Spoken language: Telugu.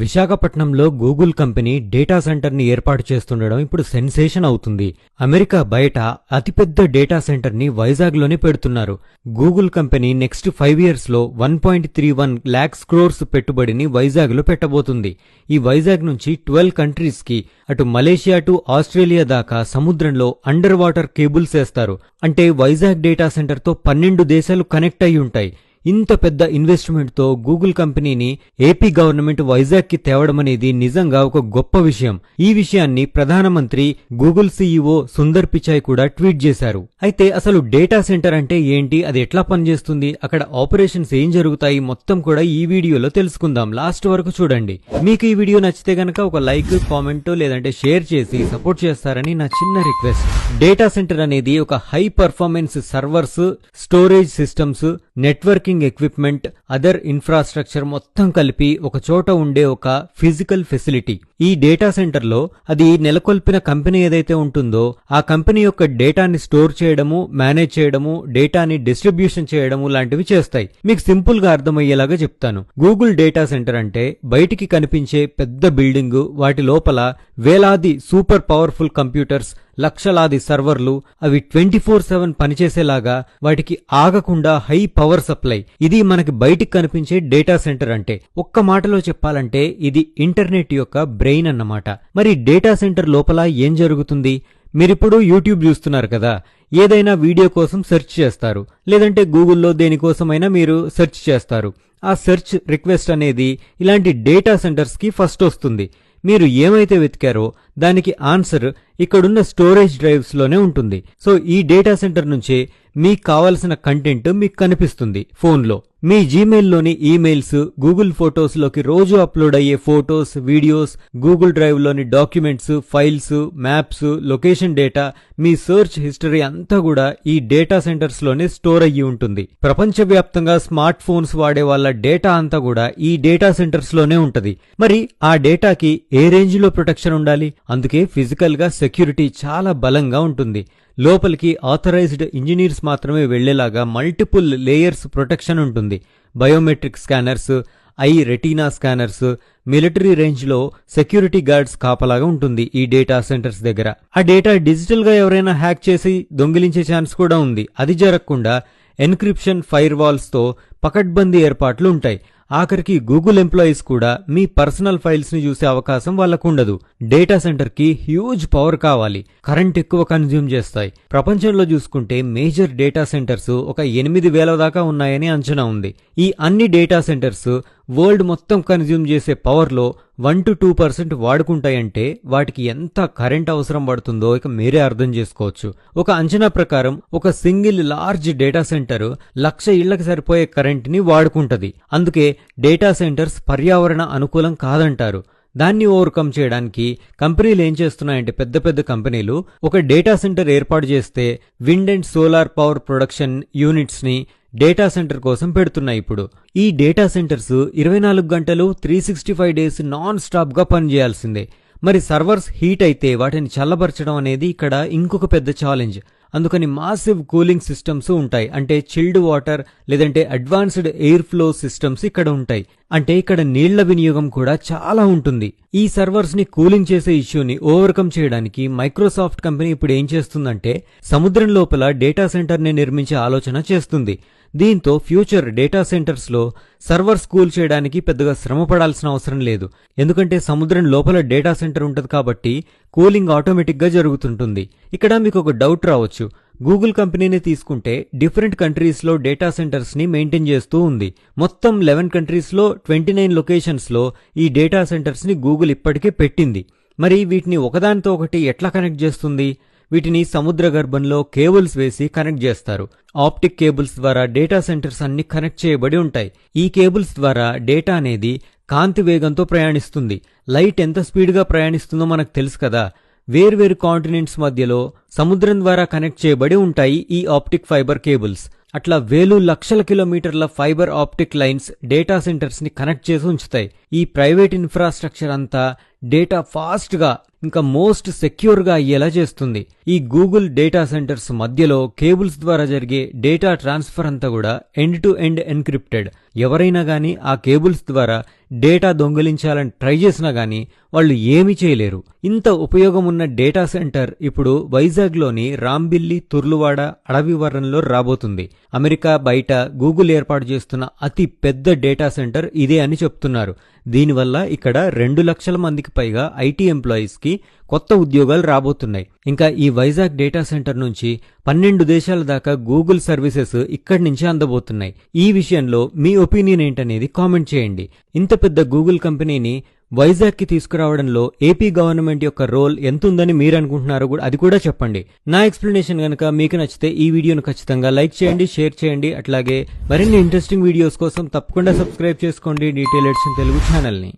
విశాఖపట్నంలో గూగుల్ కంపెనీ డేటా సెంటర్ని ఏర్పాటు చేస్తుండడం ఇప్పుడు సెన్సేషన్ అవుతుంది. అమెరికా బయట అతిపెద్ద డేటా సెంటర్ని వైజాగ్లోనే పెడుతున్నారు. గూగుల్ కంపెనీ నెక్స్ట్ ఫైవ్ ఇయర్స్లో one point three one lakhs crores పెట్టుబడిని వైజాగ్లో పెట్టబోతుంది. ఈ వైజాగ్ నుంచి ట్వెల్వ్ కంట్రీస్కి అటు మలేషియా టు ఆస్ట్రేలియా దాకా సముద్రంలో అండర్ వాటర్ కేబుల్స్ వేస్తారు. అంటే వైజాగ్ డేటా సెంటర్తో పన్నెండు దేశాలు కనెక్ట్ అయి ఉంటాయి ఇంత పెద్ద ఇన్వెస్ట్మెంట్తో గూగుల్ కంపెనీని ఏపీ గవర్నమెంట్ వైజాగ్కి తేవడం అనేది నిజంగా ఒక గొప్ప విషయం. ఈ విషయాన్ని ప్రధానమంత్రి గూగుల్ సీఈఓ సుందర్ పిచాయ్ కూడా ట్వీట్ చేశారు. అయితే అసలు డేటా సెంటర్ అంటే ఏంటి? అది ఎట్లా పనిచేస్తుంది? అక్కడ ఆపరేషన్స్ ఏం జరుగుతాయి? మొత్తం కూడా ఈ వీడియోలో తెలుసుకుందాం. లాస్ట్ వరకు చూడండి. మీకు ఈ వీడియో నచ్చితే గనక ఒక లైక్ కామెంట్ లేదంటే షేర్ చేసి సపోర్ట్ చేస్తారని నా చిన్న రిక్వెస్ట్. డేటా సెంటర్ అనేది ఒక high performance servers storage systems networking equipment other infrastructure మొత్తం కలిపి ఒక చోట ఉండే ఒక ఫిజికల్ ఫెసిలిటీ. ఈ డేటా సెంటర్లో అది నెలకొల్పిన కంపెనీ ఏదైతే ఉంటుందో ఆ కంపెనీ యొక్క డేటాని స్టోర్ చేయడము మేనేజ్ చేయడము డేటాని డిస్ట్రిబ్యూషన్ చేయడము లాంటివి చేస్తాయి. మీకు సింపుల్గా అర్థమయ్యేలాగా చెప్తాను. గూగుల్ డేటా సెంటర్ అంటే బయటికి కనిపించే పెద్ద బిల్డింగ్ వాటి లోపల వేలాది సూపర్ పవర్ఫుల్ కంప్యూటర్స్ లక్షలాది సర్వర్లు అవి ట్వంటీ ఫోర్ సెవెన్ పనిచేసేలాగా వాటికి ఆగకుండా హై పవర్ సప్లై. ఇది మనకి బయటికి కనిపించే డేటా సెంటర్ అంటే. ఒక్క మాటలో చెప్పాలంటే ఇది ఇంటర్నెట్ యొక్క బ్రెయిన్ అన్నమాట. మరి డేటా సెంటర్ లోపల ఏం జరుగుతుంది? మీరిప్పుడు యూట్యూబ్ చూస్తున్నారు కదా. ఏదైనా వీడియో కోసం సెర్చ్ చేస్తారు. లేదంటే గూగుల్లో దేనికోసమైనా మీరు సెర్చ్ చేస్తారు. ఆ సెర్చ్ రిక్వెస్ట్ అనేది ఇలాంటి డేటా సెంటర్స్కి ఫస్ట్ వస్తుంది. మీరు ఏమైతే వెతికారో దానికి ఆన్సర్ ఇక్కడున్న స్టోరేజ్ డ్రైవ్స్లోనే ఉంటుంది. సో ఈ డేటా సెంటర్ నుంచే మీకు కావలసిన కంటెంట్ మీకు కనిపిస్తుంది ఫోన్లో. మీ జీమెయిల్లోని ఈమెయిల్స్ గూగుల్ ఫోటోస్లోకి రోజు అప్లోడ్ అయ్యే photos videos Google డ్రైవ్లోని documents files maps location data మీ సెర్చ్ హిస్టరీ అంతా కూడా ఈ డేటా సెంటర్స్లోనే స్టోర్ అయ్యి ఉంటుంది. ప్రపంచవ్యాప్తంగా స్మార్ట్ ఫోన్స్ వాడే వాళ్ళ డేటా అంతా కూడా ఈ డేటా సెంటర్స్లోనే ఉంటుంది. మరి ఆ డేటాకి ఏ రేంజ్లో ప్రొటెక్షన్ ఉండాలి? అందుకే ఫిజికల్గా సెక్యూరిటీ చాలా బలంగా ఉంటుంది. లోపలికి ఆథరైజ్డ్ ఇంజనీర్స్ మాత్రమే వెళ్ళేలాగా మల్టిపుల్ లేయర్స్ ప్రొటెక్షన్ ఉంటుంది. Biometric scanners eye retina scanners military రేంజ్లో సెక్యూరిటీ గార్డ్స్ కాపలాగా ఉంటుంది ఈ డేటా సెంటర్స్ దగ్గర. ఆ డేటా డిజిటల్గా ఎవరైనా హ్యాక్ చేసి దొంగిలించే ఛాన్స్ కూడా ఉంది. అది జరగకుండా ఎన్క్రిప్షన్ ఫైర్ వాల్స్తో పకడ్బందీ ఏర్పాట్లు ఉంటాయి. ఆఖరికి గూగుల్ ఎంప్లాయీస్ కూడా మీ పర్సనల్ ఫైల్స్ని చూసే అవకాశం వాళ్ళకు ఉండదు డేటా సెంటర్కి హ్యూజ్ పవర్ కావాలి. కరెంట్ ఎక్కువ కన్జ్యూమ్ చేస్తాయి. ప్రపంచంలో చూసుకుంటే మేజర్ డేటా సెంటర్స్ ఒక ఎనిమిది వేల దాకా ఉన్నాయని అంచనా ఉంది. ఈ అన్ని డేటా సెంటర్స్ వరల్డ్ మొత్తం కన్జ్యూమ్ చేసే పవర్లో వన్ టు టూ పర్సెంట్ వాడుకుంటాయంటే వాటికి ఎంత కరెంట్ అవసరం పడుతుందో ఇక మీరే అర్థం చేసుకోవచ్చు. ఒక అంచనా ప్రకారం ఒక సింగిల్ లార్జ్ డేటా సెంటర్ లక్ష ఇళ్ళకు సరిపోయే కరెంట్ని వాడుకుంటది. అందుకే డేటా సెంటర్స్ పర్యావరణ అనుకూలం కాదంటారు. దాన్ని ఓవర్కమ్ చేయడానికి కంపెనీలు ఏం చేస్తున్నాయంటే పెద్ద పెద్ద కంపెనీలు ఒక డేటా సెంటర్ ఏర్పాటు చేస్తే wind and solar power production యూనిట్స్ని data centre కోసం పెడుతున్నాయి ఇప్పుడు. ఈ డేటా సెంటర్స్ ఇరవై నాలుగు గంటలు three sixty five days non స్టాప్గా పనిచేయాల్సిందే. మరి సర్వర్స్ హీట్ అయితే వాటిని చల్లబరచడం అనేది ఇక్కడ ఇంకొక పెద్ద ఛాలెంజ్ అందుకని మాసివ్ కూలింగ్ సిస్టమ్స్ ఉంటాయి. అంటే చిల్డ్ వాటర్ లేదంటే అడ్వాన్స్డ్ ఎయిర్ ఫ్లో సిస్టమ్స్ ఇక్కడ ఉంటాయి. అంటే ఇక్కడ నీళ్ళ వినియోగం కూడా చాలా ఉంటుంది. ఈ సర్వర్స్ని కూలింగ్ చేసే ఇష్యూని ఓవర్కమ్ చేయడానికి మైక్రోసాఫ్ట్ కంపెనీ ఇప్పుడు ఏం చేస్తుందంటే సముద్రం లోపల డేటా సెంటర్ని నిర్మించే ఆలోచన చేస్తుంది. దీంతో ఫ్యూచర్ డేటా సెంటర్స్లో సర్వర్స్ కూల్ చేయడానికి పెద్దగా శ్రమ పడాల్సిన అవసరం లేదు. ఎందుకంటే సముద్రం లోపల డేటా సెంటర్ ఉంటుంది కాబట్టి కూలింగ్ ఆటోమేటిక్గా జరుగుతుంటుంది. ఇక్కడ మీకు ఒక డౌట్ రావచ్చు. గూగుల్ కంపెనీని తీసుకుంటే డిఫరెంట్ కంట్రీస్లో డేటా సెంటర్స్ని మెయింటైన్ చేస్తూ ఉంది. మొత్తం లెవెన్ కంట్రీస్లో ట్వంటీ నైన్ లొకేషన్స్లో ఈ డేటా సెంటర్స్ని గూగుల్ ఇప్పటికే పెట్టింది. మరి వీటిని ఒకదానితో ఒకటి ఎట్లా కనెక్ట్ చేస్తుంది? వీటిని సముద్ర గర్భంలో కేబుల్స్ వేసి కనెక్ట్ చేస్తారు. ఆప్టిక్ కేబుల్స్ ద్వారా డేటా సెంటర్స్ అన్ని కనెక్ట్ చేయబడి ఉంటాయి. ఈ కేబుల్స్ ద్వారా డేటా అనేది కాంతి వేగంతో ప్రయాణిస్తుంది. లైట్ ఎంత స్పీడ్గా ప్రయాణిస్తుందో మనకు తెలుసు కదా. వేర్వేరు కాంటినెంట్స్ మధ్యలో సముద్రం ద్వారా కనెక్ట్ చేయబడి ఉంటాయి ఈ ఆప్టిక్ ఫైబర్ కేబుల్స్. అట్లా వేలు లక్షల కిలోమీటర్ల ఫైబర్ ఆప్టిక్ లైన్స్ డేటా సెంటర్స్ని కనెక్ట్ చేసి ఉంచుతాయి. ఈ ప్రైవేట్ ఇన్ఫ్రాస్ట్రక్చర్ అంతా డేటా ఫాస్ట్గా ఇంకా మోస్ట్ సెక్యూర్గా అయ్యేలా చేస్తుంది. ఈ గూగుల్ డేటా సెంటర్స్ మధ్యలో కేబుల్స్ ద్వారా జరిగే డేటా ట్రాన్స్ఫర్ అంతా కూడా ఎండ్ టు ఎండ్ ఎన్క్రిప్టెడ్. ఎవరైనా కానీ ఆ కేబుల్స్ ద్వారా డేటా దొంగిలించాలని ట్రై చేసినా కానీ వాళ్ళు ఏమీ చేయలేరు. ఇంత ఉపయోగం ఉన్న డేటా సెంటర్ ఇప్పుడు వైజాగ్లోని రాంబిల్లి తుర్లువాడ అడవివరంలో రాబోతుంది. అమెరికా బయట గూగుల్ ఏర్పాటు చేస్తున్న అతి పెద్ద డేటా సెంటర్ ఇదే అని చెప్తున్నారు. దీనివల్ల ఇక్కడ రెండు లక్షల మందికి పైగా ఐటీ ఎంప్లాయీస్కి కొత్త ఉద్యోగాలు రాబోతున్నాయి. ఇంకా ఈ వైజాగ్ డేటా సెంటర్ నుంచి పన్నెండు దేశాల దాకా గూగుల్ సర్వీసెస్ ఇక్కడి నుంచి అందబోతున్నాయి. ఈ విషయంలో మీ ఒపీనియన్ ఏంటనేది కామెంట్ చేయండి. ఇంత పెద్ద గూగుల్ కంపెనీని వైజాగ్కి తీసుకురావడంలో ఏపీ గవర్నమెంట్ యొక్క రోల్ ఎంతుందని మీరు అనుకుంటున్నారో కూడా అది కూడా చెప్పండి. నా ఎక్స్ప్లెనేషన్ కనుక మీకు నచ్చితే ఈ వీడియోను ఖచ్చితంగా లైక్ చేయండి షేర్ చేయండి. అట్లాగే మరిన్ని ఇంట్రెస్టింగ్ వీడియోస్ కోసం తప్పకుండా సబ్స్క్రైబ్ చేసుకోండి. డీటెయిల్ ఎడిషన్ తెలుగు ఛానల్ని.